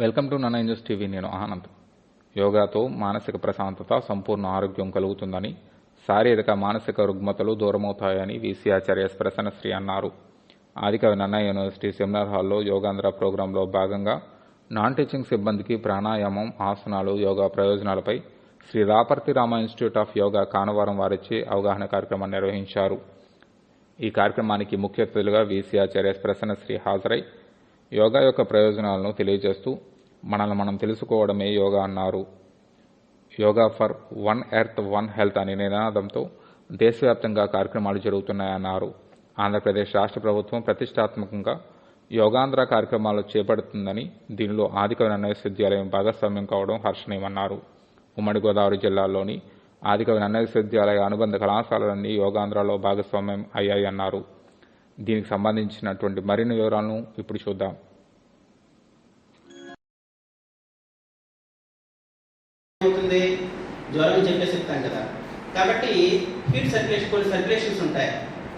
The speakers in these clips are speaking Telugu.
వెల్కమ్ టు నన్న న్యూస్ టీవీ. నేను ఆనంద్. యోగాతో మానసిక ప్రశాంతత సంపూర్ణ ఆరోగ్యం కలుగుతుందని శారీరక మానసిక రుగ్మతలు దూరమవుతాయని వీసీఆచార్య ప్రసన్నశ్రీ అన్నారు. ఆదికవి నన్న యూనివర్సిటీ సెమినార్ హాల్లో యోగాంధ్ర ప్రోగ్రాంలో భాగంగా నాన్ టీచింగ్ సిబ్బందికి ప్రాణాయామం ఆసనాలు yoga ప్రయోజనాలపై Shri Raparthi Rama institute of yoga Kanavaram వారిచ్చే అవగాహన కార్యక్రమం నిర్వహించారు. ఈ కార్యక్రమానికి ముఖ్య అతిథులుగా వీసీఆచార్య ప్రసన్నశ్రీ హాజరై యోగా యొక్క ప్రయోజనాలను తెలియజేస్తూ మనల్ని మనం తెలుసుకోవడమే యోగా అన్నారు. Yoga for one earth one health అనే నినాదంతో దేశవ్యాప్తంగా కార్యక్రమాలు జరుగుతున్నాయన్నారు. ఆంధ్రప్రదేశ్ రాష్ట్ర ప్రభుత్వం ప్రతిష్టాత్మకంగా యోగాంధ్ర కార్యక్రమాలు చేపడుతుందని దీనిలో ఆధిక నన్న విశ్వవిద్యాలయం భాగస్వామ్యం కావడం హర్షణీయమన్నారు. ఉమ్మడి గోదావరి జిల్లాలోని ఆధిక నన్న విశ్వవిద్యాలయ అనుబంధ కళాశాలలన్నీ యోగాంధ్రలో భాగస్వామ్యం అయ్యాయన్నారు. దీనికి సంబంధించినటువంటి మరిన్ని వివరాలను ఇప్పుడు చూద్దాం. అవుతుంది జ్వరం అని చెప్పేసి చెప్తాం కదా కాబట్టి హీట్ సర్క్యులేషన్ కొన్ని సర్క్యులేషన్స్ ఉంటాయి.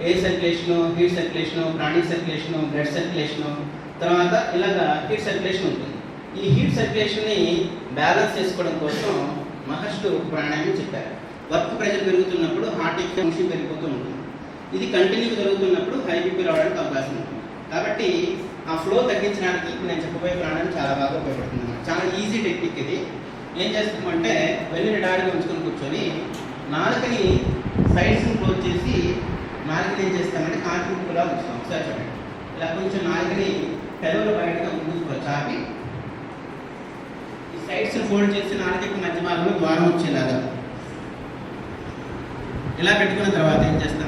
Air circulation heat circulation pranic circulation blood circulation తర్వాత ఇలాగా హీట్ సర్క్యులేషన్ ఉంటుంది. ఈ హీట్ సర్క్యులేషన్ని బ్యాలెన్స్ చేసుకోవడం కోసం మహర్షులు ఒక ప్రాణాయామం చెప్పారు. వర్క్ ప్రెషర్ పెరుగుతున్నప్పుడు హార్ట్ ఫంక్షన్ పెరిగిపోతూ ఉంటుంది. ఇది కంటిన్యూ జరుగుతున్నప్పుడు హై బీపీ రావడానికి అవకాశం ఉంటుంది కాబట్టి ఆ ఫ్లో తగ్గించడానికి ఇప్పుడు నేను చెప్పబోయే ప్రాణాలు చాలా బాగా ఉపయోగపడుతుంది చాలా ఈజీ టెక్నిక్ ఇది. ఏం చేస్తామంటే వెళ్ళిన డాడిగా ఉంచుకొని కూర్చొని నాలుకని సైడ్స్ క్లోజ్ చేసి నాలుకని ఏం చేస్తామంటే కాన్ఫిడెంట్గా ఉంచుతాం. ఒకసారి చూడండి. ఇలా కొంచెం నాలుకని పెదవులు బయటగా ముందుకు చాపి ఈ సైడ్స్ ఫోల్డ్ చేసి నాలుగు మధ్య భాగంలో ద్వారం వచ్చేలాగా. ఇలా పెట్టుకున్న తర్వాత ఏం చేస్తాం?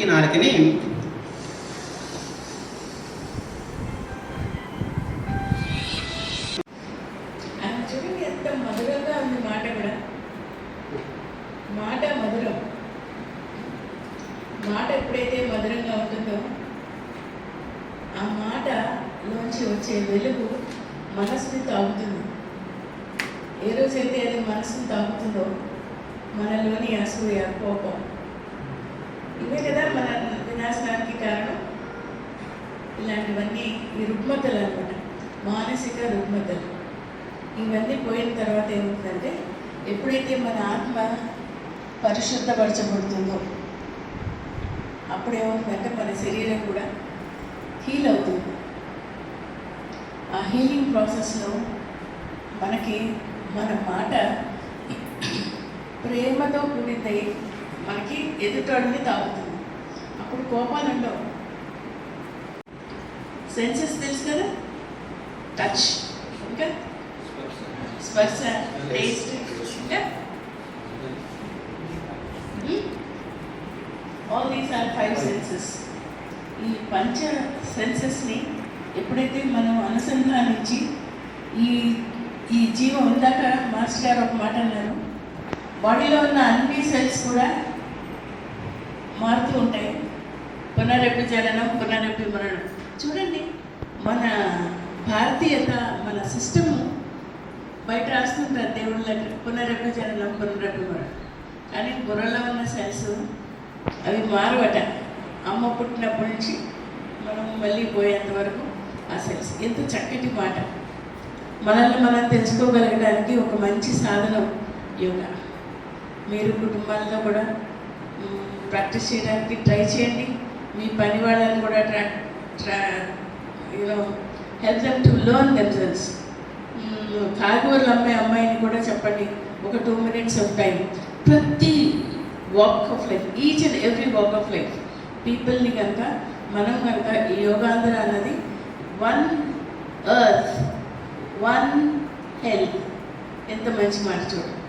పెదవులతో నాలుకని ఆయన చూడండి మధురంగా ఉంది మాట కూడా. మాట మధురం. మాట ఎప్పుడైతే మధురంగా ఉంటుందో ఆ మాటలోంచి వచ్చే వెలుగు మనసుని తాగుతుంది. ఏ రోజైతే అది మనసుని తాగుతుందో మనలోని అసూయ కోపం ఇవే కదా మన వినాశనానికి కారణం? ఇలాంటివన్నీ ఈ రుగ్మతలు అనమాట మానసిక రుగ్మతలు. ఇవన్నీ పోయిన తర్వాత ఏమవుతుందంటే ఎప్పుడైతే మన ఆత్మ పరిశుద్ధపరచబడుతుందో అప్పుడేమవుతుందంటే మన శరీరం కూడా హీల్ అవుతుంది. ఆ హీలింగ్ ప్రాసెస్లో మనకి మన మాట ప్రేమతో కూడిందై మనకి ఎదుటోడిని తాగుతుంది అప్పుడు కోపాలు ఉండవు. సెన్సెస్ తెలుసు కదా? టచ్ ఇంకా? స్పర్శ టేస్ట్ ఇంకా? All these are five senses ఈ పంచ సెన్సెస్ని ఎప్పుడైతే మనం అనుసంధానించి ఈ ఈ జీవం ఇందాక మాస్టర్ గారు ఒక మాట అన్నారు. బాడీలో ఉన్న అన్ని సెల్స్ కూడా మారుతూ ఉంటాయి. పునరభిజననం పునరభిమరణం చూడండి మన భారతీయత మన సిస్టము బయట రాస్తుంటారు దేవుళ్ళ పునరభిజననం పునరభిమరణం కానీ బుర్రలో ఉన్న సెన్స్ అవి మారవట. అమ్మ పుట్టినప్పటి నుంచి మనం మళ్ళీ పోయేంత వరకు ఆ సెన్స్ ఎంత చక్కటి మాట. మనల్ని మనం తెలుసుకోగలగడానికి ఒక మంచి సాధనం యోగా. మీరు కుటుంబాలతో కూడా ప్రాక్టీస్ చేయడానికి ట్రై చేయండి. మీ పని వాళ్ళని కూడా ట్రా ట్రా you know help them to learn themselves కాగూరలు అమ్మాయి అమ్మాయిని కూడా చెప్పండి. ఒక టూ మినిట్స్ ఆఫ్ టైం. ప్రతి walk of life each and every walk of life పీపుల్ని కనుక మనం కనుక ఈ యోగాంధ్ర అన్నది వన్ ఎర్త్ వన్ హెల్త్ ఎంత మంచి మాట చూడండి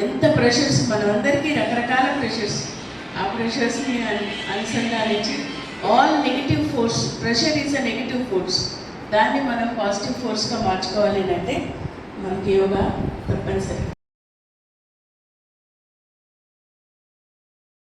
ఎంత ప్రెషర్స్ మనమందరికీ రకరకాల ప్రెషర్స్ ఆ ప్రెషర్స్ని అనుసంధానించి all negative force pressure is a negative force దాన్ని మనం పాజిటివ్ ఫోర్స్గా మార్చుకోవాలి అంటే మనకి యోగా తప్పనిసరి.